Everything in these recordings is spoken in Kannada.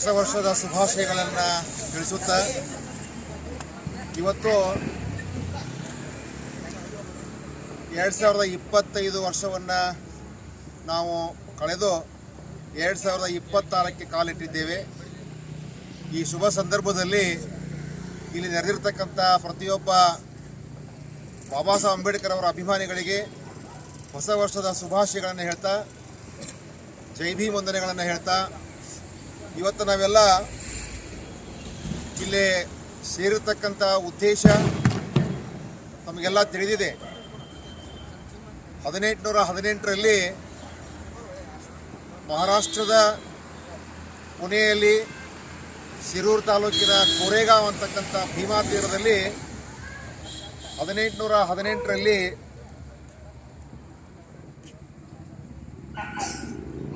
ಹೊಸ ವರ್ಷದ ಶುಭಾಶಯಗಳನ್ನು ತಿಳಿಸುತ್ತಾ ಇವತ್ತು ಎರಡು ಸಾವಿರದ ಇಪ್ಪತ್ತೈದು ವರ್ಷವನ್ನು ನಾವು ಕಳೆದು ಎರಡು ಸಾವಿರದ ಇಪ್ಪತ್ತಾರಕ್ಕೆ ಕಾಲಿಟ್ಟಿದ್ದೇವೆ. ಈ ಶುಭ ಸಂದರ್ಭದಲ್ಲಿ ಇಲ್ಲಿ ನೆರೆದಿರ್ತಕ್ಕಂಥ ಪ್ರತಿಯೊಬ್ಬ ಬಾಬಾ ಸಾಹೇಬ್ ಅಂಬೇಡ್ಕರ್ ಅವರ ಅಭಿಮಾನಿಗಳಿಗೆ ಹೊಸ ವರ್ಷದ ಶುಭಾಶಯಗಳನ್ನು ಹೇಳ್ತಾ, ಜೈ ಭೀಮ್ ವಂದನೆಗಳನ್ನು ಹೇಳ್ತಾ ಇವತ್ತು ನಾವೆಲ್ಲ ಇಲ್ಲಿ ಸೇರಿರ್ತಕ್ಕಂಥ ಉದ್ದೇಶ ನಮಗೆಲ್ಲ ತಿಳಿದಿದೆ. ಹದಿನೆಂಟುನೂರ ಹದಿನೆಂಟರಲ್ಲಿ ಮಹಾರಾಷ್ಟ್ರದ ಪುಣೆಯಲ್ಲಿ ಶಿರೂರು ತಾಲೂಕಿನ ಕೋರೆಗಾಂವ್ ಅಂತಕ್ಕಂಥ ಭೀಮಾ ತೀರದಲ್ಲಿ ಹದಿನೆಂಟುನೂರ ಹದಿನೆಂಟರಲ್ಲಿ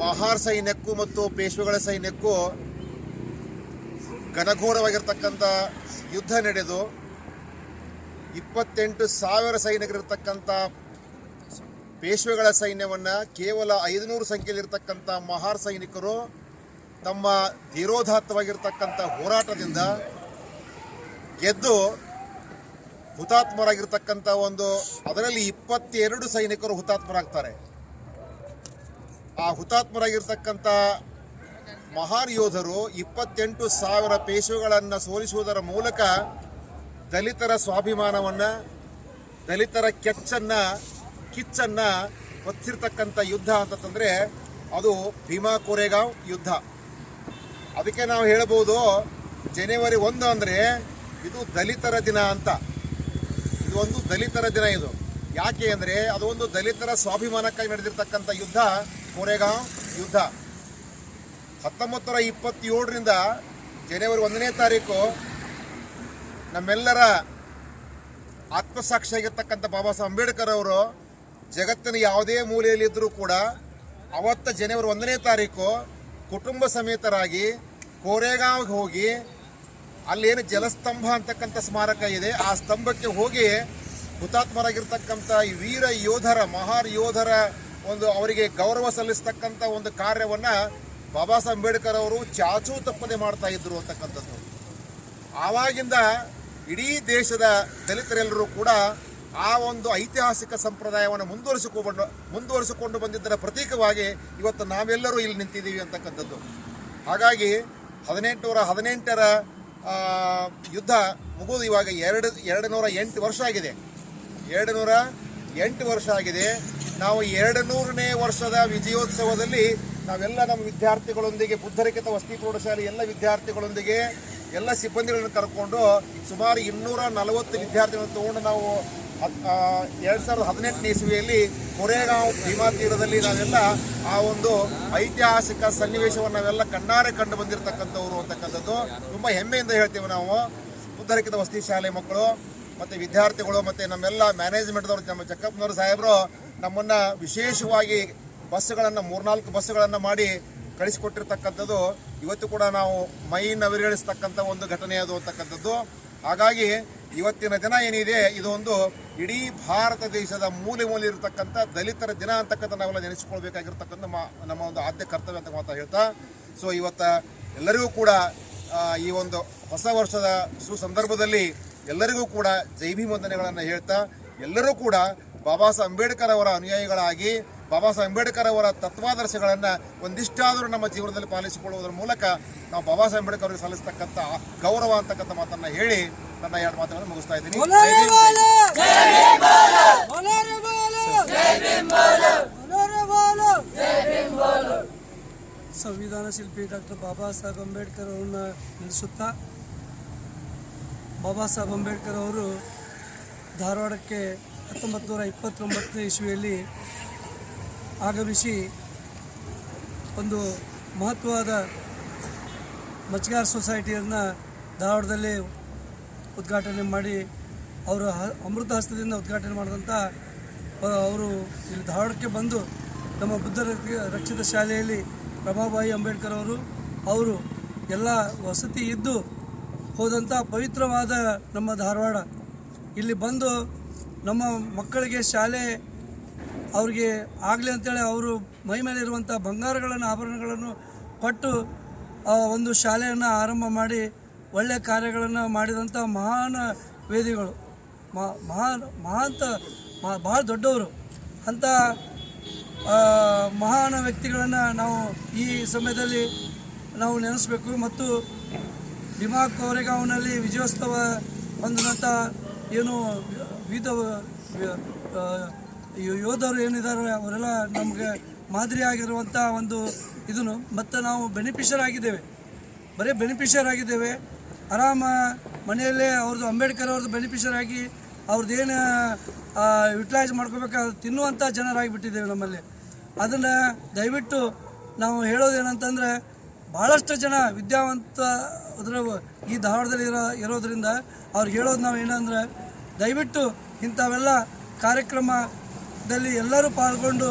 ಮಹಾರ್ ಸೈನ್ಯಕ್ಕೂ ಮತ್ತು ಪೇಶ್ವೆಗಳ ಸೈನ್ಯಕ್ಕೂ ಘನಘೋರವಾಗಿರ್ತಕ್ಕಂಥ ಯುದ್ಧ ನಡೆದು ಇಪ್ಪತ್ತೆಂಟು ಸಾವಿರ ಸೈನಿಕರಿರ್ತಕ್ಕಂಥ ಪೇಶ್ವೆಗಳ ಸೈನ್ಯವನ್ನು ಕೇವಲ ಐದುನೂರು ಸಂಖ್ಯೆಯಲ್ಲಿರ್ತಕ್ಕಂಥ ಮಹಾರ್ ಸೈನಿಕರು ತಮ್ಮ ಧೀರೋದಾತ್ತವಾಗಿರ್ತಕ್ಕಂಥ ಹೋರಾಟದಿಂದ ಗೆದ್ದು ಹುತಾತ್ಮರಾಗಿರ್ತಕ್ಕಂಥ ಒಂದು ಅದರಲ್ಲಿ ಇಪ್ಪತ್ತೆರಡು ಸೈನಿಕರು ಹುತಾತ್ಮರಾಗ್ತಾರೆ. ಆ ಹುತಾತ್ಮರಾಗಿರ್ತಕ್ಕಂಥ ಮಹಾನ್ ಯೋಧರು ಇಪ್ಪತ್ತೆಂಟು ಸಾವಿರ ಪೇಶುಗಳನ್ನು ಸೋಲಿಸುವುದರ ಮೂಲಕ ದಲಿತರ ಸ್ವಾಭಿಮಾನವನ್ನು, ದಲಿತರ ಕೆಚ್ಚನ್ನು, ಕಿಚ್ಚನ್ನು ಹೊತ್ತಿರ್ತಕ್ಕಂಥ ಯುದ್ಧ ಅಂತಂದರೆ ಅದು ಭೀಮಾ ಕೋರೆಗಾಂವ್ ಯುದ್ಧ. ಅದಕ್ಕೆ ನಾವು ಹೇಳ್ಬೋದು, ಜನವರಿ ಒಂದು ಅಂದರೆ ಇದು ದಲಿತರ ದಿನ ಅಂತ. ಇದು ಒಂದು ದಲಿತರ ದಿನ ಇದು. ಯಾಕೆ ಅಂದರೆ ಅದು ಒಂದು ದಲಿತರ ಸ್ವಾಭಿಮಾನಕ್ಕಾಗಿ ನಡೆದಿರ್ತಕ್ಕಂಥ ಯುದ್ಧ ಕೋರೆಗಾಂವ್ ಯುದ್ಧ. ಹತ್ತೊಂಬತ್ತು ನೂರ ಇಪ್ಪತ್ತೇಳರಿಂದ ಜನವರಿ ಒಂದನೇ ತಾರೀಕು ನಮ್ಮೆಲ್ಲರ ಆತ್ಮಸಾಕ್ಷಿಯಾಗಿರ್ತಕ್ಕಂಥ ಬಾಬಾ ಸಾಹೇಬ್ ಅಂಬೇಡ್ಕರ್ ಅವರು ಜಗತ್ತಿನ ಯಾವುದೇ ಮೂಲೆಯಲ್ಲಿದ್ದರೂ ಕೂಡ ಅವತ್ತ ಜನವರಿ ಒಂದನೇ ತಾರೀಕು ಕುಟುಂಬ ಸಮೇತರಾಗಿ ಕೋರೆಗಾಂವ್ಗೆ ಹೋಗಿ ಅಲ್ಲೇನು ಜಲಸ್ತಂಭ ಅಂತಕ್ಕಂಥ ಸ್ಮಾರಕ ಇದೆ. ಆ ಸ್ತಂಭಕ್ಕೆ ಹೋಗಿ ಹುತಾತ್ಮರಾಗಿರ್ತಕ್ಕಂಥ ಈ ವೀರ ಯೋಧರ ಮಹಾರ್ ಯೋಧರ ಒಂದು ಅವರಿಗೆ ಗೌರವ ಸಲ್ಲಿಸ್ತಕ್ಕಂಥ ಒಂದು ಕಾರ್ಯವನ್ನು ಬಾಬಾ ಸಾಹೇಬ್ ಅಂಬೇಡ್ಕರ್ ಅವರು ಚಾಚೂ ತಪ್ಪದೆ ಮಾಡ್ತಾ ಇದ್ರು ಅಂತಕ್ಕಂಥದ್ದು. ಆವಾಗಿಂದ ಇಡೀ ದೇಶದ ದಲಿತರೆಲ್ಲರೂ ಕೂಡ ಆ ಒಂದು ಐತಿಹಾಸಿಕ ಸಂಪ್ರದಾಯವನ್ನು ಮುಂದುವರಿಸಿಕೊಂಡು ಮುಂದುವರಿಸಿಕೊಂಡು ಬಂದಿದ್ದರ ಪ್ರತೀಕವಾಗಿ ಇವತ್ತು ನಾವೆಲ್ಲರೂ ಇಲ್ಲಿ ನಿಂತಿದ್ದೀವಿ ಅಂತಕ್ಕಂಥದ್ದು. ಹಾಗಾಗಿ ಹದಿನೆಂಟುನೂರ ಹದಿನೆಂಟರ ಯುದ್ಧ ಮುಗಿದು ಇವಾಗ ಎರಡು ಎರಡು ನೂರ ಎಂಟು ವರ್ಷ ಆಗಿದೆ. ಎರಡು ನೂರ ಎಂಟು ವರ್ಷ ಆಗಿದೆ. ನಾವು ಎರಡು ನೂರನೇ ವರ್ಷದ ವಿಜಯೋತ್ಸವದಲ್ಲಿ ನಾವೆಲ್ಲ ನಮ್ಮ ವಿದ್ಯಾರ್ಥಿಗಳೊಂದಿಗೆ ಬುದ್ಧರಿಕಿತ ವಸತಿ ಪ್ರೌಢಶಾಲೆ ಎಲ್ಲ ವಿದ್ಯಾರ್ಥಿಗಳೊಂದಿಗೆ ಎಲ್ಲ ಸಿಬ್ಬಂದಿಗಳನ್ನು ಕರ್ಕೊಂಡು ಸುಮಾರು ಇನ್ನೂರ ನಲವತ್ತು ವಿದ್ಯಾರ್ಥಿಗಳನ್ನು ತಗೊಂಡು ನಾವು ಎರಡು ಸಾವಿರದ ಹದಿನೆಂಟನೇ ಇಸುವಿಯಲ್ಲಿ ಕೊರೆಗಾಂವ್ ಭೀಮಾ ತೀರದಲ್ಲಿ ನಾವೆಲ್ಲ ಆ ಒಂದು ಐತಿಹಾಸಿಕ ಸನ್ನಿವೇಶವನ್ನು ನಾವೆಲ್ಲ ಕಣ್ಣಾರೆ ಕಂಡು ಬಂದಿರತಕ್ಕಂಥವ್ರು ಅಂತಕ್ಕಂಥದ್ದು. ತುಂಬ ಹೆಮ್ಮೆಯಿಂದ ಹೇಳ್ತೀವಿ ನಾವು. ಬುದ್ಧರಿಕಿತ ವಸತಿ ಶಾಲೆ ಮಕ್ಕಳು, ಮತ್ತು ವಿದ್ಯಾರ್ಥಿಗಳು, ಮತ್ತು ನಮ್ಮೆಲ್ಲ ಮ್ಯಾನೇಜ್ಮೆಂಟ್ದವರು ನಮ್ಮ ಜಕ್ಕಪ್ಪನವರು ಸಾಹೇಬರು ನಮ್ಮನ್ನು ವಿಶೇಷವಾಗಿ ಬಸ್ಸುಗಳನ್ನು, ಮೂರ್ನಾಲ್ಕು ಬಸ್ಸುಗಳನ್ನು ಮಾಡಿ ಕಳಿಸಿಕೊಟ್ಟಿರ್ತಕ್ಕಂಥದ್ದು, ಇವತ್ತು ಕೂಡ ನಾವು ಮೈ ನವಿರೇಳಿಸ್ತಕ್ಕಂಥ ಒಂದು ಘಟನೆ ಅದು ಅಂತಕ್ಕಂಥದ್ದು. ಹಾಗಾಗಿ ಇವತ್ತಿನ ದಿನ ಏನಿದೆ ಇದು ಒಂದು ಇಡೀ ಭಾರತ ದೇಶದ ಮೂಲೆ ಮೂಲೆ ಇರತಕ್ಕಂಥ ದಲಿತರ ದಿನ ಅಂತಕ್ಕಂಥ ನಾವೆಲ್ಲ ನೆನೆಸ್ಕೊಳ್ಬೇಕಾಗಿರ್ತಕ್ಕಂಥ ನಮ್ಮ ಒಂದು ಆದ್ಯ ಕರ್ತವ್ಯ ಅಂತ ಮಾತಾ ಹೇಳ್ತಾ. ಸೊ ಇವತ್ತ ಎಲ್ಲರಿಗೂ ಕೂಡ ಈ ಒಂದು ಹೊಸ ವರ್ಷದ ಸುಸಂದರ್ಭದಲ್ಲಿ ಎಲ್ಲರಿಗೂ ಕೂಡ ಜೈ ಹೇಳ್ತಾ, ಎಲ್ಲರೂ ಕೂಡ ಬಾಬಾ ಸಾಹೇಬ್ ಅಂಬೇಡ್ಕರ್ ಅವರ ಅನುಯಾಯಿಗಳಾಗಿ ಬಾಬಾ ಸಾಹೇಬ್ ಅಂಬೇಡ್ಕರ್ ಅವರ ತತ್ವಾದರ್ಶಗಳನ್ನು ಒಂದಿಷ್ಟಾದರೂ ನಮ್ಮ ಜೀವನದಲ್ಲಿ ಪಾಲಿಸಿಕೊಳ್ಳುವುದರ ಮೂಲಕ ನಾವು ಬಾಬಾ ಸಾಹೇಬ್ ಅಂಬೇಡ್ಕರ್ ಅವರಿಗೆ ಸಲ್ಲಿಸತಕ್ಕಂಥ ಗೌರವ ಅಂತಕ್ಕಂಥ ಮಾತನ್ನು ಹೇಳಿ ನನ್ನ ಎರಡು ಮಾತುಗಳನ್ನು ಮುಗಿಸ್ತಾ ಇದ್ದೀನಿ. ಸಂವಿಧಾನ ಶಿಲ್ಪಿ ಡಾಕ್ಟರ್ ಬಾಬಾ ಸಾಹೇಬ್ ಅಂಬೇಡ್ಕರ್ ಅವ್ರನ್ನ ನಿಲ್ಲಿಸುತ್ತಾ ಬಾಬಾ ಸಾಹೇಬ್ ಅಂಬೇಡ್ಕರ್ ಅವರು ಧಾರವಾಡಕ್ಕೆ ಹತ್ತೊಂಬತ್ತು ನೂರ ಇಪ್ಪತ್ತೊಂಬತ್ತನೇ ಇಸ್ವಿಯಲ್ಲಿ ಆಗಮಿಸಿ ಒಂದು ಮಹತ್ವವಾದ ಮಚ್ಗಾರ್ ಸೊಸೈಟಿಯನ್ನು ಧಾರವಾಡದಲ್ಲಿ ಉದ್ಘಾಟನೆ ಮಾಡಿ ಅವರ ಅಮೃತ ಹಸ್ತದಿಂದ ಉದ್ಘಾಟನೆ ಮಾಡಿದಂಥ ಅವರು ಇಲ್ಲಿ ಧಾರವಾಡಕ್ಕೆ ಬಂದು ನಮ್ಮ ಬುದ್ಧ ರಕ್ಷ- ರಕ್ಷಿತ ಶಾಲೆಯಲ್ಲಿ ರಮಾಬಾಯಿ ಅಂಬೇಡ್ಕರ್ ಅವರು ಅವರು ಎಲ್ಲ ವಸತಿ ಇದ್ದು ಹೋದಂಥ ಪವಿತ್ರವಾದ ನಮ್ಮ ಧಾರವಾಡ. ಇಲ್ಲಿ ಬಂದು ನಮ್ಮ ಮಕ್ಕಳಿಗೆ ಶಾಲೆ ಅವ್ರಿಗೆ ಆಗಲಿ ಅಂತೇಳಿ ಅವರು ಮೈ ಮೇಲೆ ಇರುವಂಥ ಬಂಗಾರಗಳನ್ನು, ಆಭರಣಗಳನ್ನು ಕೊಟ್ಟು ಒಂದು ಶಾಲೆಯನ್ನು ಆರಂಭ ಮಾಡಿ ಒಳ್ಳೆಯ ಕಾರ್ಯಗಳನ್ನು ಮಾಡಿದಂಥ ಮಹಾನ್ ವೇದಿಗಳು. ಮಹಾ ಮಹಾನ್, ಮಹಾಂತ ಭಾಳ ದೊಡ್ಡವರು. ಅಂಥ ಮಹಾನ್ ವ್ಯಕ್ತಿಗಳನ್ನು ನಾವು ಈ ಸಮಯದಲ್ಲಿ ನಾವು ನೆನೆಸ್ಬೇಕು ಮತ್ತು ದಿಮಾಗ್ ಕೋರೆಗಾಂವ್ನಲ್ಲಿ ವಿಜಯೋತ್ಸವ ಹೊಂದಿದಂಥ ಏನು ವಿವಿಧ ಯೋಧರು ಏನಿದ್ದಾರೆ, ಅವರೆಲ್ಲ ನಮಗೆ ಮಾದರಿಯಾಗಿರುವಂಥ ಒಂದು ಇದನ್ನು, ಮತ್ತು ನಾವು ಬೆನಿಫಿಷರ್ ಆಗಿದ್ದೇವೆ. ಬರೀ ಬೆನಿಫಿಷರ್ ಆಗಿದ್ದೇವೆ. ಆರಾಮ ಮನೆಯಲ್ಲೇ ಅವ್ರದ್ದು ಅಂಬೇಡ್ಕರ್ ಅವ್ರದ್ದು ಬೆನಿಫಿಷರ್ ಆಗಿ ಅವ್ರದ್ದೇನು ಯುಟಿಲೈಸ್ ಮಾಡ್ಕೋಬೇಕು, ಅದು ತಿನ್ನುವಂಥ ಜನರಾಗಿಬಿಟ್ಟಿದ್ದೇವೆ ನಮ್ಮಲ್ಲಿ. ಅದನ್ನು ದಯವಿಟ್ಟು ನಾವು ಹೇಳೋದೇನಂತಂದರೆ ಭಾಳಷ್ಟು ಜನ ವಿದ್ಯಾವಂತ, ಅದರ ಈ ಧಾರವಾಡದಲ್ಲಿ ಇರೋ, ಇರೋದರಿಂದ ಅವ್ರಿಗೆ ಹೇಳೋದು ನಾವು ಏನಂದ್ರೆ ದಯವಿಟ್ಟು ಇಂಥವೆಲ್ಲ ಕಾರ್ಯಕ್ರಮದಲ್ಲಿ ಎಲ್ಲರೂ ಪಾಲ್ಗೊಂಡು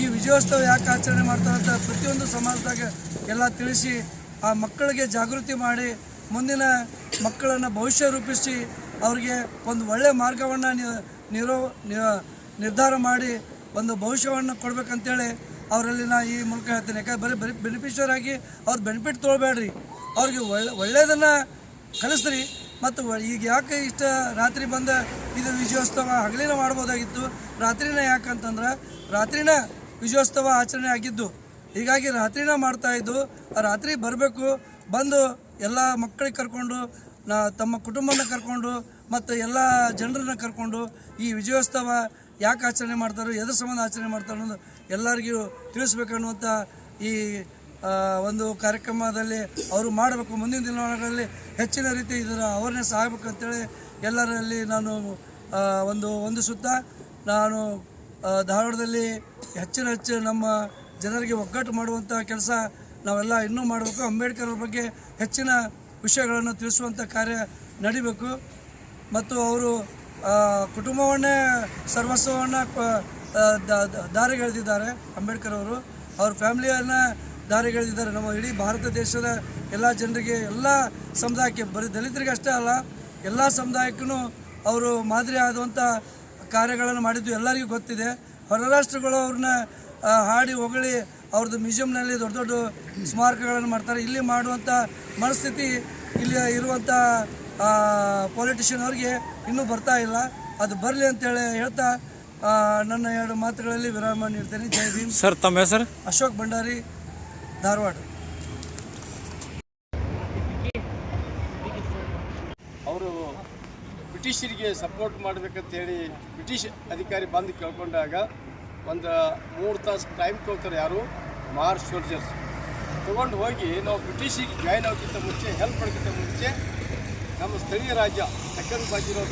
ಈ ವಿಜಯೋತ್ಸವ ಯಾಕೆ ಆಚರಣೆ ಮಾಡ್ತಾರೆ ಅಂತ ಪ್ರತಿಯೊಂದು ಸಮಾಜದಾಗ ಎಲ್ಲ ತಿಳಿಸಿ, ಆ ಮಕ್ಕಳಿಗೆ ಜಾಗೃತಿ ಮಾಡಿ, ಮುಂದಿನ ಮಕ್ಕಳನ್ನು ಭವಿಷ್ಯ ರೂಪಿಸಿ, ಅವ್ರಿಗೆ ಒಂದು ಒಳ್ಳೆಯ ಮಾರ್ಗವನ್ನು ನಿರೋ ನಿರ್ಧಾರ ಮಾಡಿ ಒಂದು ಭವಿಷ್ಯವನ್ನು ಕೊಡ್ಬೇಕಂತೇಳಿ ಅವರಲ್ಲಿ ನಾ ಈ ಮೂಲಕ ಹೇಳ್ತೇನೆ. ಯಾಕಂದ್ರೆ ಬರೀ ಬರೀ ಬೆನಿಫಿಷರಾಗಿ ಅವ್ರು ಬೆನಿಫಿಟ್ ತೊಗೊಳ್ಬೇಡ್ರಿ. ಅವ್ರಿಗೆ ಒಳ್ಳೆ ಒಳ್ಳೆಯದನ್ನು ಕಲಿಸ್ರಿ. ಮತ್ತು ಈಗ ಯಾಕೆ ಇಷ್ಟ ರಾತ್ರಿ ಬಂದ ಇದು ವಿಜಯೋತ್ಸವ ಹಗಲಿನ ಮಾಡ್ಬೋದಾಗಿತ್ತು? ರಾತ್ರಿನ ಯಾಕಂತಂದ್ರೆ ರಾತ್ರಿನ ವಿಜಯೋತ್ಸವ ಆಚರಣೆ ಆಗಿದ್ದು. ಹೀಗಾಗಿ ರಾತ್ರಿನ ಮಾಡ್ತಾ ಇದ್ದು, ಆ ರಾತ್ರಿ ಬರಬೇಕು, ಬಂದು ಎಲ್ಲ ಮಕ್ಕಳಿಗೆ ಕರ್ಕೊಂಡು, ನಾ ತಮ್ಮ ಕುಟುಂಬನ ಕರ್ಕೊಂಡು ಮತ್ತು ಎಲ್ಲ ಜನರನ್ನ ಕರ್ಕೊಂಡು ಈ ವಿಜಯೋತ್ಸವ ಯಾಕೆ ಆಚರಣೆ ಮಾಡ್ತಾರೋ, ಎದ್ರ ಸಂಬಂಧ ಆಚರಣೆ ಮಾಡ್ತಾರೋ ಅನ್ನೋದು ಎಲ್ಲರಿಗೂ ತಿಳಿಸ್ಬೇಕನ್ನುವಂಥ ಈ ಒಂದು ಕಾರ್ಯಕ್ರಮದಲ್ಲಿ ಅವರು ಮಾಡಬೇಕು. ಮುಂದಿನ ದಿನಗಳಲ್ಲಿ ಹೆಚ್ಚಿನ ರೀತಿ ಇದರ ಅವೇರ್ನೆಸ್ ಆಗಬೇಕು ಅಂತೇಳಿ ಎಲ್ಲರಲ್ಲಿ ನಾನು ಒಂದು ಒಂದು ಸುತ್ತ ನಾನು ಧಾರವಾಡದಲ್ಲಿ ಹೆಚ್ಚಿನ ಹೆಚ್ಚು ನಮ್ಮ ಜನರಿಗೆ ಒಗ್ಗಟ್ಟು ಮಾಡುವಂಥ ಕೆಲಸ ನಾವೆಲ್ಲ ಇನ್ನೂ ಮಾಡಬೇಕು. ಅಂಬೇಡ್ಕರ್ ಅವ್ರ ಬಗ್ಗೆ ಹೆಚ್ಚಿನ ವಿಷಯಗಳನ್ನು ತಿಳಿಸುವಂಥ ಕಾರ್ಯ ನಡಿಬೇಕು. ಮತ್ತು ಅವರು ಕುಟುಂಬವನ್ನೇ, ಸರ್ವಸ್ವವನ್ನು ದಾರಿಗೆಳೆದಿದ್ದಾರೆ ಅಂಬೇಡ್ಕರ್ ಅವರು. ಅವ್ರ ಫ್ಯಾಮಿಲಿಯನ್ನು ದಾರಿಗೆಳೆದಿದ್ದಾರೆ ನಮ್ಮ ಇಡೀ ಭಾರತ ದೇಶದ ಎಲ್ಲ ಜನರಿಗೆ ಎಲ್ಲ ಸಮುದಾಯಕ್ಕೆ ಬರೀ ದಲಿತರಿಗೆ ಅಷ್ಟೇ ಅಲ್ಲ ಎಲ್ಲ ಸಮುದಾಯಕ್ಕೂ ಅವರು ಮಾದರಿ ಆದಂಥ ಕಾರ್ಯಗಳನ್ನು ಮಾಡಿದ್ದು ಎಲ್ಲರಿಗೂ ಗೊತ್ತಿದೆ. ಹೊರ ರಾಷ್ಟ್ರಗಳು ಅವ್ರನ್ನ ಹಾಡಿ ಹೊಗಳಿ ಅವ್ರದ್ದು ಮ್ಯೂಸಿಯಂನಲ್ಲಿ ದೊಡ್ಡ ದೊಡ್ಡ ಸ್ಮಾರಕಗಳನ್ನು ಮಾಡ್ತಾರೆ. ಇಲ್ಲಿ ಮಾಡುವಂಥ ಮನಸ್ಥಿತಿ ಇಲ್ಲಿ ಇರುವಂಥ ಪೊಲಿಟಿಷಿಯನ್ ಅವ್ರಿಗೆ ಇನ್ನೂ ಬರ್ತಾ ಇಲ್ಲ. ಅದು ಬರಲಿ ಅಂತೇಳಿ ಹೇಳ್ತಾ ನನ್ನ ಎರಡು ಮಾತುಗಳಲ್ಲಿ ವಿರಾಮ ನೀಡ್ತೇನೆ. ಜೈ ಭೀಮ್. ಸರ್ ತಮ್ಮ ಹೆಸರು? ಅಶೋಕ್ ಭಂಡಾರಿ. ಧಾರವಾಡ. ಅವರು ಬ್ರಿಟಿಷರಿಗೆ ಸಪೋರ್ಟ್ ಮಾಡಬೇಕಂತೇಳಿ ಬ್ರಿಟಿಷ್ ಅಧಿಕಾರಿ ಬಂದು ಕೇಳ್ಕೊಂಡಾಗ ಒಂದು ಮೂರು ತಾಸು ಟೈಮ್ ತೊಗೊಳ್ತಾರೆ ಯಾರು? ಮಾರ್ ಸೋಲ್ಜರ್ಸ್. ತೊಗೊಂಡು ಹೋಗಿ ನಾವು ಬ್ರಿಟಿಷಿಗೆ ಜಾಯ್ನ್ ಆಗೋಕ್ಕಿಂತ ಮುಂಚೆ ಹೆಲ್ಪ್ ಮಾಡೋಕ್ಕಿಂತ ಮುಂಚೆ ನಮ್ಮ ಸ್ಥಳೀಯ ರಾಜ್ಯ ಸೆಕೆಂಡ್ ಬಾಜಿರೋ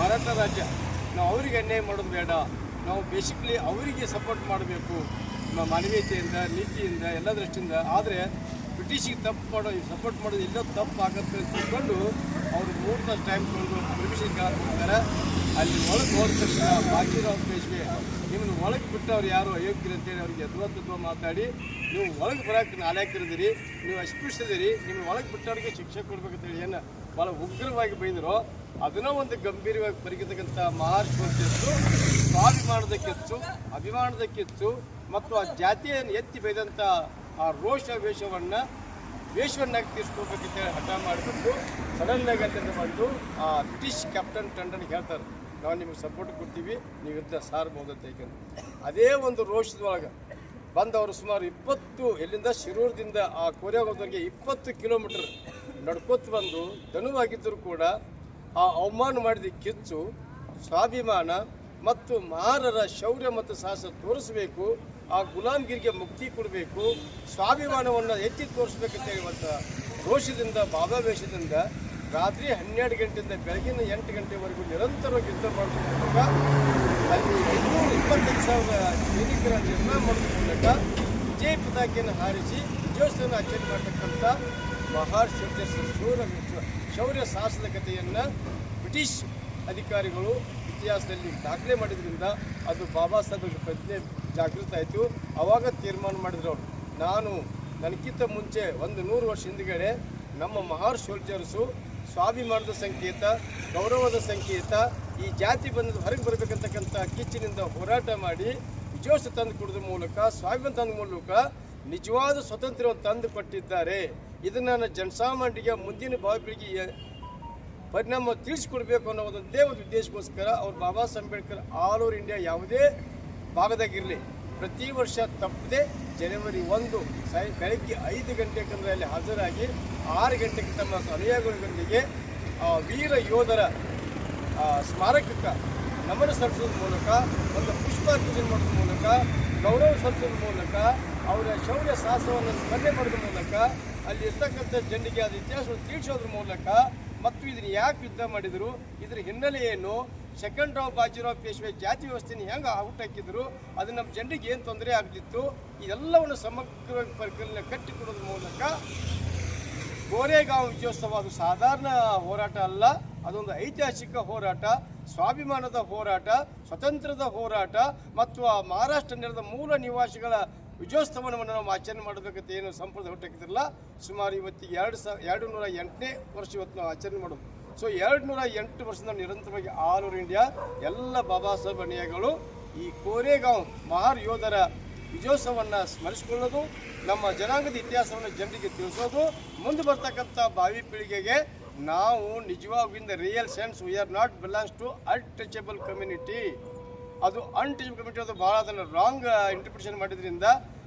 ಮರಾಠ ರಾಜ್ಯ. ನಾವು ಅವರಿಗೆ ಅನ್ಯಾಯ ಮಾಡೋದು ಬೇಡ. ನಾವು ಬೇಸಿಕ್ಲಿ ಅವರಿಗೆ ಸಪೋರ್ಟ್ ಮಾಡಬೇಕು. ಮಾನವೀಯತೆಯಿಂದ, ನೀತಿಯಿಂದ, ಎಲ್ಲ ದೃಷ್ಟಿಯಿಂದ. ಆದರೆ ಬ್ರಿಟಿಷಿಗೆ ತಪ್ಪು ಮಾಡೋ ಸಪೋರ್ಟ್ ಮಾಡೋದು ಎಲ್ಲೋ ತಪ್ಪು ಆಗುತ್ತೆ ಅಂತ ತಿಳ್ಕೊಂಡು ಅವರು ಮೂರು ತಾಸು ಟೈಮ್ ತೊಗೊಂಡು ಪರ್ಮಿಷನ್ ಕೊಡ್ತಾರೆ ಅಲ್ಲಿ ಒಳಗೆ ಹೋದ ತಕ್ಷಣ ಬಾಜಿರಾವ್ ಪೇಶ್ವೆ ನಿಮ್ಮನ್ನು ಒಳಗೆ ಬಿಟ್ಟವ್ರು ಯಾರು ಅಯೋಗ್ಯರು ಅಂತೇಳಿ ಅವ್ರಿಗೆ ಎದುರು ಮಾತಾಡಿ, ನೀವು ಒಳಗೆ ಬರೋಕ್ಕೆ ನಾಲ್ಕಿರಿದಿರಿ ನೀವು ಅಸ್ಪೃಶ್ಯದಿರಿ ನಿಮ್ಮ ಒಳಗೆ ಬಿಟ್ಟವ್ರಿಗೆ ಶಿಕ್ಷೆ ಕೊಡ್ಬೇಕಂತೇಳಿ ಏನು ಭಾಳ ಉಗ್ರವಾಗಿ ಬೈದರು, ಅದನ್ನ ಒಂದು ಗಂಭೀರವಾಗಿ ಪರಿಗತಕ್ಕಂಥ ಮಹಾರಾಷ್ಟ್ರ ಸ್ವಾಭಿಮಾನದ ಕೆಚ್ಚು, ಅಭಿಮಾನದ ಮತ್ತು ಆ ಜಾತಿಯನ್ನು ಎತ್ತಿ ಬೈದಂಥ ಆ ರೋಷ ವೇಷವನ್ನು ವೇಷವನ್ನಾಗಿ ತೀರ್ಸ್ಕೋಬೇಕಂತೇಳಿ ಹಠ ಮಾಡಿಬಿಟ್ಟು ಸಡನ್ನಾಗಿ ಅಂತ ಬಂದು ಆ ಬ್ರಿಟಿಷ್ ಕ್ಯಾಪ್ಟನ್ ಟಂಡನ್ಗೆ ಹೇಳ್ತಾರೆ, ನಾವು ನಿಮಗೆ ಸಪೋರ್ಟ್ ಕೊಡ್ತೀವಿ, ನೀವು ಯುದ್ಧ ಸಾರ್ ಅಂತ ಹೇಳ್ತಾರೆ ಅದೇ ಒಂದು ರೋಷದೊಳಗೆ ಬಂದವರು ಸುಮಾರು ಇಪ್ಪತ್ತು, ಎಲ್ಲಿಂದ ಶಿರೂರದಿಂದ ಆ ಕೋರೆಗಾಂವ್ವರೆಗೆ ಇಪ್ಪತ್ತು ಕಿಲೋಮೀಟರ್ ನಡ್ಕೊತ ಬಂದು ದನುವಾಗಿದ್ದರೂ ಕೂಡ ಆ ಅವಮಾನ ಮಾಡಿದ ಕಿಚ್ಚು, ಸ್ವಾಭಿಮಾನ ಮತ್ತು ಮಾರರ ಶೌರ್ಯ ಮತ್ತು ಸಾಹಸ ತೋರಿಸಬೇಕು ಆ ಗುಲಾಮ್ಗಿರಿಗೆ ಮುಕ್ತಿ ಕೊಡಬೇಕು, ಸ್ವಾಭಿಮಾನವನ್ನು ಎತ್ತಿ ತೋರಿಸ್ಬೇಕಂತ ಹೇಳುವಂಥ ರೋಷದಿಂದ ಭಾವಾವೇಶದಿಂದ ರಾತ್ರಿ ಹನ್ನೆರಡು ಗಂಟೆಯಿಂದ ಬೆಳಗಿನ ಎಂಟು ಗಂಟೆವರೆಗೂ ನಿರಂತರವಾಗಿ ಯುದ್ಧ ಮಾಡೋದ್ರ ಅಲ್ಲಿ ಐನೂರ ಇಪ್ಪತ್ತೈದು ಸಾವಿರ ಸೈನಿಕರ ನಿರ್ಮಾಣ ಮಾಡೋದ್ರ ಮೂಲಕ ವಿಜಯ ಪತಾಕೆಯನ್ನು ಹಾರಿಸಿ ವಿಜಯೋತ್ಸವವನ್ನು ಆಚರಣೆ ಮಾಡತಕ್ಕಂಥ ಮಹಾಶೌರ್ಯ ಶೌರ ಶೌರ್ಯ ಸಾಹಸದ ಕಥೆಯನ್ನು ಬ್ರಿಟಿಷ್ ಅಧಿಕಾರಿಗಳು ಇತಿಹಾಸದಲ್ಲಿ ದಾಖಲೆ ಮಾಡಿದ್ರಿಂದ ಅದು ಬಾಬಾ ಸಾಹೇಬ್ ಪ್ರಜ್ಞೆ ಜಾಗೃತ ಆಯಿತು. ಅವಾಗ ತೀರ್ಮಾನ ಮಾಡಿದ್ರು ಅವರು. ನಾನು ನನಗಿಂತ ಮುಂಚೆ ಒಂದು ನೂರು ವರ್ಷ ಹಿಂದ್ಗಡೆ ನಮ್ಮ ಮಹಾರ್ ಸೋಲ್ಜರ್ಸು ಸ್ವಾಭಿಮಾನದ ಸಂಕೇತ, ಗೌರವದ ಸಂಕೇತ, ಈ ಜಾತಿ ಬಂಧದ ಹೊರಗೆ ಬರಬೇಕಂತಕ್ಕಂಥ ಕಿಚ್ಚಿನಿಂದ ಹೋರಾಟ ಮಾಡಿ ವಿಜಯೋತ್ಸವ ತಂದು ಕೊಡೋದ್ರ ಮೂಲಕ, ಸ್ವಾಭಿಮಾನ ತಂದ ಮೂಲಕ ನಿಜವಾದ ಸ್ವತಂತ್ರವನ್ನು ತಂದು ಕೊಟ್ಟಿದ್ದಾರೆ. ಇದನ್ನು ಜನಸಾಮಾನ್ಯರಿಗೆ ಮುಂದಿನ ಭಾವಿಗಳಿಗೆ ಪರಿಣಾಮ ತಿಳಿಸ್ಕೊಡ್ಬೇಕು ಅನ್ನೋ ಒಂದು ಒಂದು ಉದ್ದೇಶಕ್ಕೋಸ್ಕರ ಅವ್ರು Baba Saheb Ambedkar all over India ಯಾವುದೇ ಭಾಗದಾಗಿರಲಿ. ಪ್ರತಿ ವರ್ಷ ತಪ್ಪದೆ ಜನವರಿ ಒಂದು ಸಾಯ ಬೆಳಗ್ಗೆ ಐದು ಗಂಟೆಗೆ ಅಲ್ಲಿ ಹಾಜರಾಗಿ ಆರು ಗಂಟೆಗೆ ತಮ್ಮ ಸಲಹೆಗಳೊಂದಿಗೆ ವೀರ ಯೋಧರ ಸ್ಮಾರಕಕ್ಕೆ ನಮನ ಸಲ್ಲಿಸೋದ್ರ ಮೂಲಕ, ಒಂದು ಪುಷ್ಪಾರ್ಚನೆ ಮಾಡೋದ್ರ ಮೂಲಕ, ಗೌರವ ಸಲ್ಲಿಸೋದ್ರ ಮೂಲಕ, ಅವರ ಶೌರ್ಯ ಸಾಹಸವನ್ನು ಸ್ಮರಣೆ ಮಾಡೋದ್ರ ಮೂಲಕ, ಅಲ್ಲಿ ಇರ್ತಕ್ಕಂಥ ಜನರಿಗೆ ಅದು ಇತಿಹಾಸವನ್ನು ತಿಳಿಸೋದ್ರ ಮೂಲಕ, ಮತ್ತು ಇದನ್ನು ಯಾಕೆ ಯುದ್ಧ ಮಾಡಿದರು, ಇದರ ಹಿನ್ನೆಲೆ ಏನು ಸೆಕೆಂಡ್ ರಾವ್ ಬಾಜಿರಾವ್ ಪೇಶ್ವೆ ಜಾತಿ ವ್ಯವಸ್ಥೆನ ಹೆಂಗೆ ಹುಟ್ಟಾಕಿದ್ರು ಅದು ನಮ್ಮ ಜನರಿಗೆ ಏನು ತೊಂದರೆ ಆಗ್ತಿತ್ತು ಇದೆಲ್ಲವನ್ನು ಸಮಗ್ರವಾಗಿ ಪರಿಕಲ್ಪನೆ ಕಟ್ಟಿಕೊಡೋದ್ರ ಮೂಲಕ ಗೋರೆಗಾಂವ್ ವಿಜಯೋತ್ಸವ ಅದು ಸಾಧಾರಣ ಹೋರಾಟ ಅಲ್ಲ, ಅದೊಂದು ಐತಿಹಾಸಿಕ ಹೋರಾಟ, ಸ್ವಾಭಿಮಾನದ ಹೋರಾಟ, ಸ್ವತಂತ್ರದ ಹೋರಾಟ, ಮತ್ತು ಆ ಮಹಾರಾಷ್ಟ್ರ ನೆಲದ ಮೂಲ ನಿವಾಸಿಗಳ ವಿಜಯೋತ್ಸವವನ್ನು ನಾವು ಆಚರಣೆ ಮಾಡಬೇಕಂತ ಏನು ಸಂಪ್ರದಾಯ ಹುಟ್ಟಾಕಿದ್ರಲ್ಲ ಸುಮಾರು ಇವತ್ತಿಗೆ ಎರಡು ಸಾವಿರ, ಎರಡು ನೂರ ಎಂಟನೇ ವರ್ಷ ಇವತ್ತು ನಾವು ಆಚರಣೆ ಮಾಡೋದು. ಸೊ ಎರಡು ನೂರ ಎಂಟು ವರ್ಷದಿಂದ ನಿರಂತರವಾಗಿ ಆಲ್ ಓವರ್ ಇಂಡಿಯಾ ಎಲ್ಲ ಬಾಬಾ ಸಾಹೇಬ್ ಅನಿಯಾಗಳು ಈ ಕೋರೆಗಾಂವ್ ಮಹಾರ್ ಯೋಧರ ವಿಜಯೋತ್ಸವವನ್ನು ಸ್ಮರಿಸಿಕೊಳ್ಳೋದು, ನಮ್ಮ ಜನಾಂಗದ ಇತಿಹಾಸವನ್ನು ಜನರಿಗೆ ತಿಳಿಸೋದು, ಮುಂದೆ ಬರ್ತಕ್ಕಂಥ ಭಾವಿ ಪೀಳಿಗೆಗೆ ನಾವು ನಿಜವಾಗೂ in the real sense we are not belongs to untouchable community ಅದು ಅನ್ಟಚಬಲ್ ಕಮ್ಯುನಿಟಿ ಅದು ಭಾಳ ಅದನ್ನು ರಾಂಗ್ ಇಂಟರ್ಪ್ರಿಟೇಷನ್ ಮಾಡಿದ್ರಿಂದ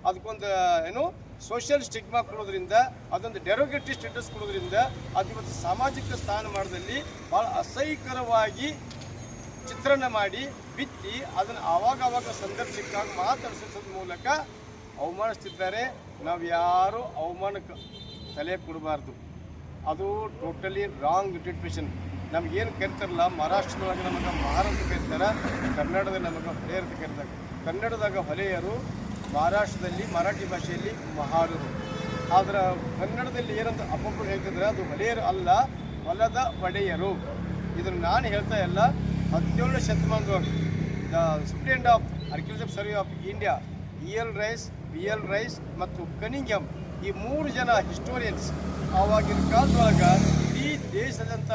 ಅದಕ್ಕೊಂದು, ಏನು ಸೋಷಿಯಲ್ ಸ್ಟಿಗ್ಮಾ ಕೊಡೋದ್ರಿಂದ, ಅದೊಂದು ಡೆರೋಗೇಟಿವ್ ಸ್ಟೇಟಸ್ ಕೊಡೋದ್ರಿಂದ ಅದು ಇವತ್ತು ಸಾಮಾಜಿಕ ಸ್ಥಾನಮಾನದಲ್ಲಿ ಭಾಳ ಅಸಹ್ಯಕರವಾಗಿ ಚಿತ್ರಣ ಮಾಡಿ, ಬಿತ್ತಿ, ಅದನ್ನು ಆವಾಗ ಆವಾಗ ಸಂದರ್ಭ ಸಿಕ್ಕಾಗ ಮಾತಾಡಿಸೋದ್ರ ಮೂಲಕ ಅವಮಾನಿಸ್ತಿದ್ದಾರೆ. ನಾವು ಯಾರು ಅವಮಾನಕ್ಕೆ ತಲೆ ಕೊಡಬಾರ್ದು. ಅದು ಟೋಟಲಿ ರಾಂಗ್ ಇಂಟರ್ಪ್ರಿಟೇಷನ್ ನಮಗೇನು ಕರಿತಾರಲ್ಲ, ಮಹಾರಾಷ್ಟ್ರದೊಳಗೆ ನಮಗೆ ಮಹಾರ್ ಅಂತ ಕರೀತಾರೆ ಕನ್ನಡದಲ್ಲಿ ನಮಗೆ ಹೊಲೆಯರ್ ಕರೀತಾರೆ. ಕನ್ನಡದಾಗ ಹೊಲೆಯರು ಮಹಾರಾಷ್ಟ್ರದಲ್ಲಿ, ಮರಾಠಿ ಭಾಷೆಯಲ್ಲಿ ಮಹಾರರು ಆದ್ರೆ ಕನ್ನಡದಲ್ಲಿ ಏನಂತ ಅಪ್ಪೊಬ್ಬರು ಹೇಳ್ತಿದ್ರೆ ಅದು ಹೊಲೆಯರು ಅಲ್ಲ, ಹೊಲದ ಒಡೆಯರು. ಇದನ್ನು ನಾನು ಹೇಳ್ತಾ ಇಲ್ಲ. ಹದಿನೇಳನೇ ಶತಮಾನದ the student of archaeological survey of India E L Rice, B L Rice ಮತ್ತು ಕನಿಂಗಮ್ ಈ ಮೂರು ಜನ ಹಿಸ್ಟೋರಿಯನ್ಸ್ ಆವಾಗಿನ ಕಾಲದೊಳಗ ಇಡೀ ದೇಶದಂಥ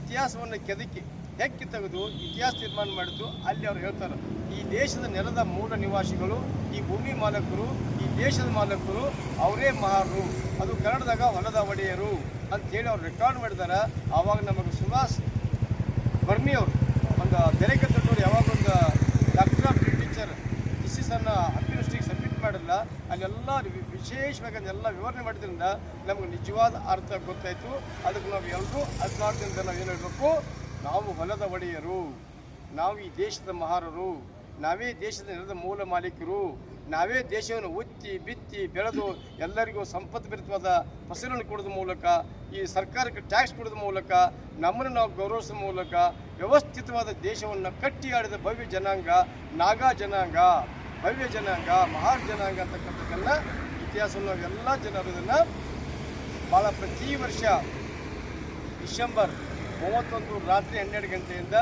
ಇತಿಹಾಸವನ್ನು ಕೆದಕಿ ಹೆಕ್ಕಿ ತೆಗೆದು ಇತಿಹಾಸ ನಿರ್ಮಾಣ ಮಾಡಿದ್ದು ಅಲ್ಲಿ ಅವ್ರು ಹೇಳ್ತಾರೆ, ಈ ದೇಶದ ನೆಲದ ಮೂಲ ನಿವಾಸಿಗಳು, ಈ ಭೂಮಿ ಮಾಲಕರು, ಈ ದೇಶದ ಮಾಲಕರು ಅವರೇ ಮಹಾರರು ಅದು ಕನ್ನಡದಾಗ ಹೊಲದ ಒಡೆಯರು ಅಂತೇಳಿ ಅವ್ರು ರೆಕಾರ್ಡ್ ಮಾಡಿದಾರೆ. ಆವಾಗ ನಮಗೆ ಸುಭಾಷ್ ಬರ್ಮಿ ಅವರು, ಒಂದು ಬೆಲೆ ಕಟ್ಟೋರು ಯಾವಾಗ ಒಂದು ಡಾಕ್ಟರ್ ಆಫ್ ಲಿಟ್ರೇಚರ್ ಥಿಸಿಸನ್ನು ಯೂನಿವರ್ಸಿಟಿಗೆ ಸಬ್ಮಿಟ್ ಮಾಡಿಲ್ಲ ಅಲ್ಲೆಲ್ಲ ವಿಶೇಷವಾಗಿ ಎಲ್ಲ ವಿವರಣೆ ಮಾಡಿದ್ರಿಂದ ನಮಗೆ ನಿಜವಾದ ಅರ್ಥ ಗೊತ್ತಾಯಿತು. ಅದಕ್ಕೆ ನಾವು ಎಲ್ಲರೂ ಹದಿನಾಲ್ಕರಿಂದ ನಾವು ಏನು ಹೇಳಬೇಕು ನಾವು ಹೊಲದ ಒಡೆಯರು, ನಾವು ಈ ದೇಶದ ಮಹಾರರು, ನಾವೇ ದೇಶದ ನೆಲದ ಮೂಲ ಮಾಲೀಕರು, ನಾವೇ ದೇಶವನ್ನು ಉತ್ತಿ ಬಿತ್ತಿ ಬೆಳೆದು ಎಲ್ಲರಿಗೂ ಸಂಪದ್ಭರಿತವಾದ ಫಸಲನ್ನು ಕೊಡೋದ ಮೂಲಕ, ಈ ಸರ್ಕಾರಕ್ಕೆ ಟ್ಯಾಕ್ಸ್ ಕೊಡೋದ್ರ ಮೂಲಕ, ನಮ್ಮನ್ನು ನಾವು ಗೌರವಿಸೋ ಮೂಲಕ, ವ್ಯವಸ್ಥಿತವಾದ ದೇಶವನ್ನು ಕಟ್ಟಿ ಆಡಿದ ಭವ್ಯ ಜನಾಂಗ, ನಾಗಾ ಜನಾಂಗ, ಭವ್ಯ ಜನಾಂಗ ಮಹಾರ್ ಜನಾಂಗ ಅಂತಕ್ಕಂಥದ್ದೆಲ್ಲ ಇತಿಹಾಸವನ್ನು ಎಲ್ಲ ಜನರು ಇದನ್ನು ಭಾಳ ಪ್ರತಿ ವರ್ಷ ಡಿಸೆಂಬರ್ ಮೂವತ್ತೊಂದು ರಾತ್ರಿ ಹನ್ನೆರಡು ಗಂಟೆಯಿಂದ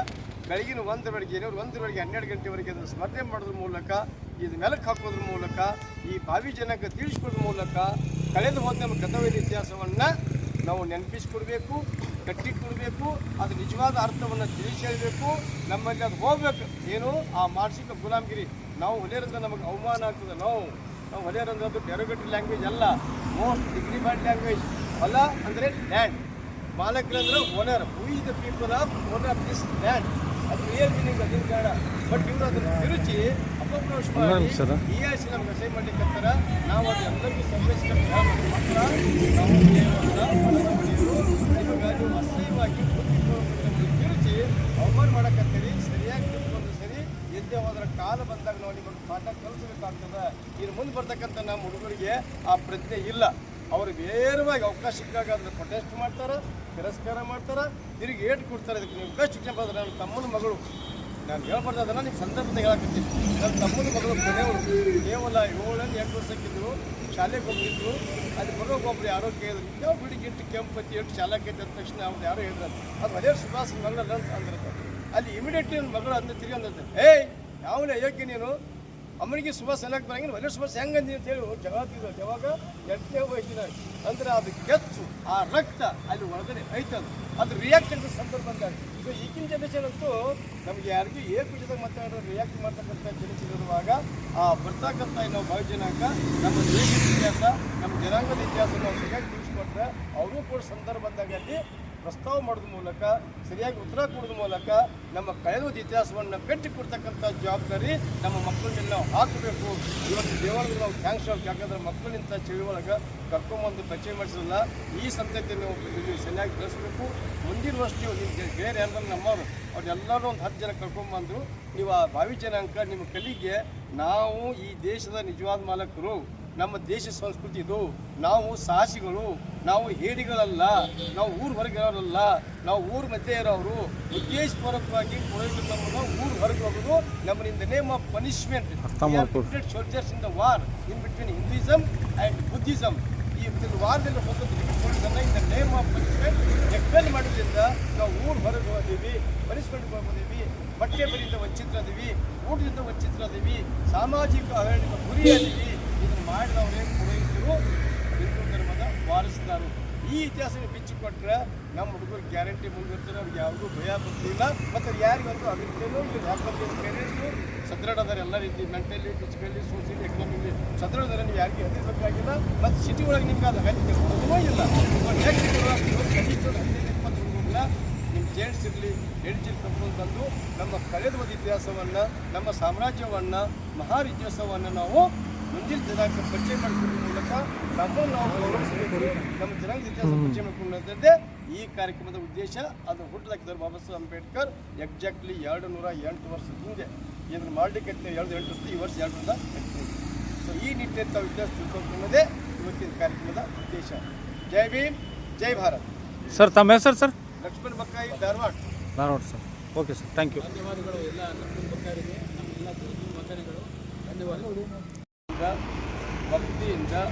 ಬೆಳಗಿನ ಒಂದರವರೆಗೆ ಏನೋ ಒಂದರವರೆಗೆ ಹನ್ನೆರಡು ಗಂಟೆವರೆಗೆ ಅದನ್ನು ಸ್ಮರಣೆ ಮಾಡೋದ್ರ ಮೂಲಕ, ಇದು ನೆಲಕ್ಕೆ ಹಾಕೋದ್ರ ಮೂಲಕ, ಈ ಬಾವಿ ಜನಕ್ಕೆ ತಿಳಿಸ್ಕೊಡೋದ್ರ ಮೂಲಕ ಕಳೆದು ಹೋದ ನಮ್ಮ ಕರ್ತವ್ಯದ ಇತಿಹಾಸವನ್ನು ನಾವು ನೆನಪಿಸ್ಕೊಡ್ಬೇಕು, ಕಟ್ಟಿಕೊಡ್ಬೇಕು, ಅದು ನಿಜವಾದ ಅರ್ಥವನ್ನು ತಿಳಿಸಿ ಹೇಳಬೇಕು ನಮ್ಮಲ್ಲಿ ಅದು ಹೋಗ್ಬೇಕು. ಏನು? ಆ ಮಾನಸಿಕ ಗುಲಾಮಗಿರಿ. ನಾವು ಹೊಲಿಯರಂತ ನಮಗೆ ಅವಮಾನ ಆಗ್ತದೆ. ನಾವು ನಾವು ಹೊಲಿಯೋರಂದ್ರೆ ಡೆರೋಗೇಟಿವ್ ಲ್ಯಾಂಗ್ವೇಜ್ ಅಲ್ಲ. ಮೋಸ್ಟ್ ಡಿಗ್ನಿಫೈಡ್ ಲ್ಯಾಂಗ್ವೇಜ್ ಹೊಲ ಅಂದರೆ land ಮಾಲಕರಂದ್ರೆ owner who is the people of owner of this land ಅದು ರಿಯಲ್ ಮೀನಿಂಗ್ ಅದನ್ನ ಬೇಡ. ಬಟ್ ಇವರು ಅದನ್ನು ತಿರುಚಿ ಅಪಪ್ರೋಚ್ ಮಾಡಿ ಇ ಆರ್ ಸಿ ನಮ್ಗೆ ಅಸೈ ಮಾಡ್ಲಿಕ್ಕಂತಾರ ನಾವು ಅದು ಎಲ್ಲರಿಗೂ ಸಂರಕ್ಷಣೆ ಮಾತ್ರ ನಾವು ಅಸಹ್ಯವಾಗಿ ತಿರುಚಿ ಅವಮಾನ ಮಾಡಕತ್ತೀರಿ. ಸರಿಯಾಗಿ ತಿಳ್ಕೊಂಡು ಸರಿ ಎದ್ದೆ ಹೋದ್ರ ಕಾಲ ಬಂದಾಗ ನಾವು ನಿಮಗೆ ಪಾಠ ಕಲಿಸಬೇಕಾಗ್ತದೆ. ಇನ್ನು ಮುಂದೆ ಬರ್ತಕ್ಕಂಥ ನಮ್ಮ ಹುಡುಗರಿಗೆ ಆ ಪ್ರಜ್ಞೆ ಇಲ್ಲ. ಅವ್ರು ನೇರವಾಗಿ ಅವಕಾಶ ಸಿಕ್ಕಾಗ ಅದನ್ನ ಪ್ರೊಟೆಸ್ಟ್ ಮಾಡ್ತಾರೆ. ತಿರಸ್ಕಾರ ಮಾಡ್ತಾರೆ, ತಿರುಗಿ ಏಟ್ ಕೊಡ್ತಾರೆ ಅದಕ್ಕೆ ನೀವು ಬೆಸ್ಟ್ ಎಕ್ಸಾಂಪಲ್ ನನ್ನ ತಮ್ಮನ ಮಗಳು. ನಾನು ಹೇಳ್ಬಾರ್ದು ಅದನ್ನ ನಿಮ್ಮ ಸಂದರ್ಭದಾಗ ಹೇಳಕತ್ತೀನಿ. ನನ್ನ ತಮ್ಮನ ಮಗಳು ಕೊನೆಯವರು ಕೇವಲ ಏಳರಿಂದ ಎಂಟು ವರ್ಷಕ್ಕಿದ್ರು ಶಾಲೆಗೆ ಹೋಗ್ತಿದ್ರು ಅಲ್ಲಿ ಬರೋಕೆ ಒಬ್ರು ಯಾರೋ ಕೇಳಿದ್ರು ಯಾವ ಬಿಡಿಗೆ ಇಟ್ಟು ಕೆಂಪತಿ ಎಷ್ಟು ಶಾಲಾಕೈತೆ ಅಂದ ತಕ್ಷಣ ಅವ್ರು ಯಾರೋ ಹೇಳಿದ್ರು. ಅದು ಅದೇ ಸುಭಾಷ್ ಮಗಳಲ್ಲ ಅಂತ ಅಂದ್ರೆ. ಅಲ್ಲಿ ಇಮಿಡಿಯೇಟ್ಲಿ ನನ್ನ ಮಗಳು ಅಂದ್ರೆ ತಿರುಗಿ ಅಂದಂತೆ, ಏಯ್ ಯಾವನೇ ಯೋಗ್ಯ ನೀನು? ಅಮ್ಮನಿಗೆ ಶುಭ ಸೆಲೆಕ್ಟ್ ಬರಂಗಿಲ್ಲ. ಒಳ್ಳೆ ಸುಭಾಷ್ ಹೆಂಗಂದಿ ಅಂತ ಹೇಳಿ ಜಗತ್ತಿದ್ರು ಯಾವಾಗ? ಎಂಟನೇ ವಯಸ್ಸಿನ ಅಂದ್ರೆ ಅದು ಕೆಚ್ಚು ಆ ರಕ್ತ ಅಲ್ಲಿ ಒಳಗಡೆ ಐತದು. ಅದು ರಿಯಾಕ್ಟ್ ಅಂತ ಸಂದರ್ಭ ಅಂತ ಸೊ ಈಗಿನ ಜನರೇಷನ್ ಅಂತೂ ನಮ್ಗೆ ಯಾರಿಗೂ ಏ ಪೀಠದಾಗ ಮಾತಾಡೋ ರಿಯಾಕ್ಟ್ ಮಾಡ್ತಕ್ಕಂಥ ಜನರೇಷನ್ ಇರುವಾಗ ಆ ಬರ್ತಕ್ಕಂಥ ನಾವು ಭಾಳ ಜನಾಂಗ ನಮ್ಮ ದೇಶದ ಇತಿಹಾಸ, ನಮ್ಮ ಜನಾಂಗದ ಇತಿಹಾಸ ನಾವು ಸರಿಯಾಗಿ ತಿಳಿಸ್ಕೊಟ್ರೆ ಅವರು ಕೂಡ ಸಂದರ್ಭದಾಗ ಅಲ್ಲಿ ಪ್ರಸ್ತಾವ ಮಾಡೋದ್ರ ಮೂಲಕ, ಸರಿಯಾಗಿ ಉತ್ತರ ಕೊಡೋದ್ರ ಮೂಲಕ ನಮ್ಮ ಕಳೆದ ಇತಿಹಾಸವನ್ನು ಕಟ್ಟಿ ಕೊಡ್ತಕ್ಕಂಥ ಜವಾಬ್ದಾರಿ ನಮ್ಮ ಮಕ್ಕಳನ್ನೆಲ್ಲ ನಾವು ಹಾಕಬೇಕು. ಇವತ್ತು ದೇವಾಲಯ ನಾವು ಥ್ಯಾಂಕ್ಸ್ ಹೇಳ್ಬೇಕು ಯಾಕಂದ್ರೆ ಚಳಿ ಒಳಗೆ ಕರ್ಕೊಂಬಂದು ಪರಿಚಯ ಮಾಡಿಸಲ್ಲ ಈ ಸಂತತಿಯನ್ನು ನೀವು ಸರಿಯಾಗಿ ಬೆಳೆಸಬೇಕು. ಮುಂದಿನ ವರ್ಷ ನಿಮ್ಮ ಬೇರೆ ಅಂದ್ರೆ ನಮ್ಮವರು, ಅವ್ರೆಲ್ಲರೂ ಒಂದು ಹತ್ತು ಜನ ಕರ್ಕೊಂಬಂದು ನೀವು ಆ ಭಾವಿ ಜನಾಂಕ ನಿಮ್ಮ ಕಲಿಗೆ ನಾವು ಈ ದೇಶದ ನಿಜವಾದ ಮಾಲಕರು. ನಮ್ಮ ದೇಶ ಸಂಸ್ಕೃತಿ ಇದು. ನಾವು ಸಾಹಸಿಗಳು ನಾವು ಹೇಡಿಗಳಲ್ಲ ನಾವು ಊರು ಹೊರಗೆ ಇರೋರಲ್ಲ ನಾವು ಊರ ಮಧ್ಯೆ ಇರೋರು ಉದ್ದೇಶಪೂರ್ವಕವಾಗಿ ನಮ್ಮನ್ನು ಊರು ಹೊರಗೆ ಹೋಗೋದು ನಮ್ಮ in the name of punishment soldiers in the war in between Hinduism and Buddhism ಈ ವಾರದಲ್ಲಿ ಹೋಗೋದನ್ನ in the name of punishment explain ಮಾಡೋದ್ರಿಂದ ನಾವು ಊರು ಹೊರಗೆ ಹೋದೀವಿ ಪನಿಷ್ಮೆಂಟ್ ಹೋಗಿದ್ದೀವಿ ಬಟ್ಟೆ ಬರಿಯಿಂದ ವಂಚಿತರಾದೀವಿ ಊಟದಿಂದ ವಂಚಿತರಾದೀವಿ ಸಾಮಾಜಿಕ ಗುರಿ ಗುರಿಯಾದೀವಿ ಇದನ್ನು ಮಾಡಿದವರೇ ಪುರೋಹಿತರು? ಹಿಂದೂ ಧರ್ಮದ ವಾರಸುದಾರರು ಈ ಇತಿಹಾಸ ಬಿಚ್ಚಿಕೊಟ್ರೆ ನಮ್ಮ ಹುಡುಗರು ಗ್ಯಾರಂಟಿ ಮುಂದಿರ್ತಾರೆ, ಅವ್ರಿಗೆ ಯಾವುದೂ ಭಯ ಬರ್ತಿಲ್ಲ ಮತ್ತು ಯಾರಿಗಂತೂ ಅಗತ್ಯನೂ ಇಲ್ಲ ಯಾಕಂದ್ರೆ ಪೇರೆಂಟ್ಸು ಸದೃಢ ಅದರ ಎಲ್ಲ ರೀತಿ ಮೆಂಟಲಿ, ಫಿಸಿಕಲಿ ಸೋಷಿಯಲಿ ಎಕನಾಮಿಲಿ ಸದೃಢ ನೀವು ಯಾರಿಗೆ ಹೆದರ್ಬೇಕಾಗಿಲ್ಲ ಮತ್ತು ಸಿಟಿ ಒಳಗೆ ನಿಮ್ಗೆ ಅದು ಅಗತ್ಯ ಕೊಡೋದೂ ಇಲ್ಲ. ನಿಮ್ಮ ಇರಲಿ ಹೆಣ್ಜಿಲ್ ಕರ್ಕೊಂಡು ಬಂದು ನಮ್ಮ ಕಳೆದ ಇತಿಹಾಸವನ್ನು, ನಮ್ಮ ಸಾಮ್ರಾಜ್ಯವನ್ನು ಮಹಾರಿತಿಹಾಸವನ್ನು ನಾವು ಮುಂದಿನ ದಿನಾಂಕ ಪರಿಚಯ ಮಾಡಿಕೊಡುವ ಮೂಲಕ ನಮ್ಮನ್ನು ನಾವು ಗೌರವಿಸಬೇಕು ನಮ್ಮ ಜನಾಂಗ ಇತಿಹಾಸ ಪರಿಚಯ ಮಾಡಿಕೊಳ್ಳೋದೇ ಈ ಕಾರ್ಯಕ್ರಮದ ಉದ್ದೇಶ. ಅದು ಹುಟ್ಟಲಾಕಿದ್ದಾರೆ ಬಾಬಾ ಸಾಹೇಬ್ ಅಂಬೇಡ್ಕರ್ ಎಕ್ಸಾಕ್ಟ್ಲಿ ಎರಡು ನೂರ ಎಂಟು ವರ್ಷದ ಹಿಂದೆ ಇದನ್ನು ಮಾಡಲಿಕ್ಕೆ ಎರಡು ಎಂಟು ವರ್ಷ ಈ ವರ್ಷ ಎರಡರಿಂದ ಎಂಟು. ಸೊ ಈ ನಿಟ್ಟಿನಲ್ಲಿ ತಾವು ಇತಿಹಾಸ ತಿಳ್ಕೊಂಡೇ ಇವತ್ತಿನ ಕಾರ್ಯಕ್ರಮದ ಉದ್ದೇಶ. ಜೈ ಭೀಮ್ ಜೈ ಭಾರತ್. ಸರ್ ತಮ್ಮ ಹೆಸರು sir? Lakshman Bakkai Dharwad. Dharwad sir. Okay sir thank you ಧನ್ಯವಾದಗಳು ಎಲ್ಲ ಲಕ್ಷ್ಮಣ್ ಬಕ್ಕಾರಿಗೆ ನಮ್ಮೆಲ್ಲ ಧನ್ಯವಾದಗಳು. vakitliğinde